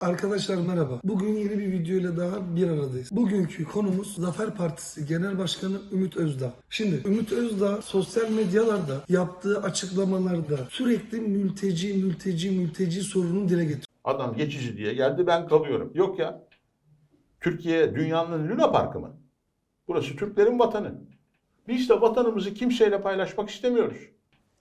Arkadaşlar merhaba. Bugün yeni bir video ile daha bir aradayız. Bugünkü konumuz Zafer Partisi Genel Başkanı Ümit Özdağ. Şimdi Ümit Özdağ sosyal medyalarda yaptığı açıklamalarda sürekli mülteci mülteci mülteci sorununu dile getiriyor. Adam geçici diye geldi ben kalıyorum. Yok ya. Türkiye dünyanın Luna Parkı mı? Burası Türklerin vatanı. Biz de vatanımızı kimseyle paylaşmak istemiyoruz.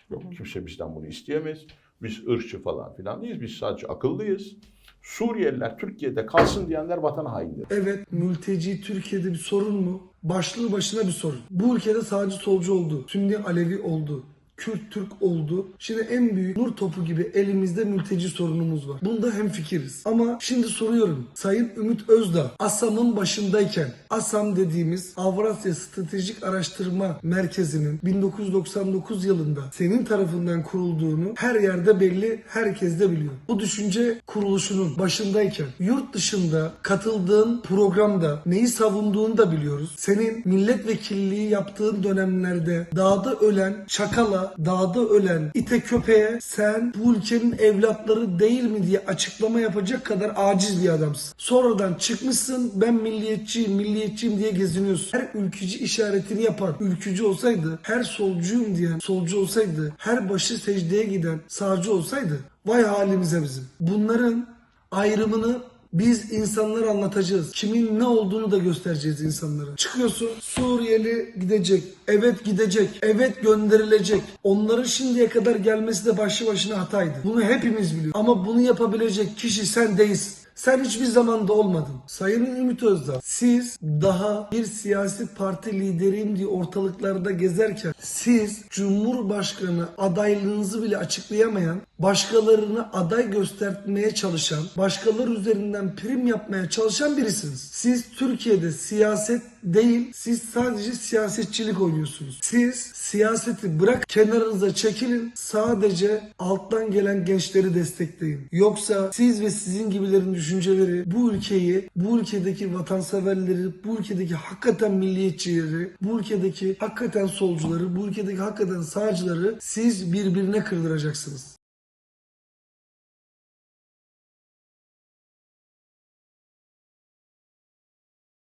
Yok kimse bizden bunu isteyemez. Biz ırkçı falan filan değiliz. Biz sadece akıllıyız. Suriyeliler Türkiye'de kalsın diyenler vatan haindir. Evet mülteci Türkiye'de bir sorun mu? Başlı başına bir sorun. Bu ülkede sadece solcu oldu. Sünni Alevi oldu. Kürt Türk oldu. Şimdi en büyük nur topu gibi elimizde mülteci sorunumuz var. Bunda hemfikiriz. Ama şimdi soruyorum. Sayın Ümit Özdağ ASAM'ın başındayken ASAM dediğimiz Avrasya Stratejik Araştırma Merkezi'nin 1999 yılında senin tarafından kurulduğunu her yerde belli, herkes de biliyor. Bu düşünce kuruluşunun başındayken yurt dışında katıldığın programda neyi savunduğunu da biliyoruz. Senin milletvekilliği yaptığın dönemlerde dağda ölen çakala, dağda ölen ite köpeğe sen bu ülkenin evlatları değil mi diye açıklama yapacak kadar aciz bir adamsın. Sonradan çıkmışsın ben milliyetçiyim, milliyetçiyim diye geziniyorsun. Her ülkücü işaretini yapan ülkücü olsaydı, her solcuyum diyen solcu olsaydı, her başı secdeye giden sağcı olsaydı vay halimize bizim. Bunların ayrımını biz insanlara anlatacağız. Kimin ne olduğunu da göstereceğiz insanlara. Çıkıyorsun Suriyeli gidecek. Evet gidecek. Evet gönderilecek. Onların şimdiye kadar gelmesi de başlı başına hataydı. Bunu hepimiz biliyoruz. Ama bunu yapabilecek kişi sen değilsin. Sen hiçbir zamanda olmadın. Sayın Ümit Özdağ, siz daha bir siyasi parti lideriyim diye ortalıklarda gezerken siz Cumhurbaşkanı adaylığınızı bile açıklayamayan, başkalarını aday göstermeye çalışan, başkaları üzerinden prim yapmaya çalışan birisiniz. Siz Türkiye'de siyaset değil, siz sadece siyasetçilik oynuyorsunuz. Siz siyaseti bırak kenarınıza çekilin, sadece alttan gelen gençleri destekleyin. Yoksa siz ve sizin gibilerin düşünceleri bu ülkeyi, bu ülkedeki vatanseverleri, bu ülkedeki hakikaten milliyetçileri, bu ülkedeki hakikaten solcuları, bu ülkedeki hakikaten sağcıları siz birbirine kırdıracaksınız.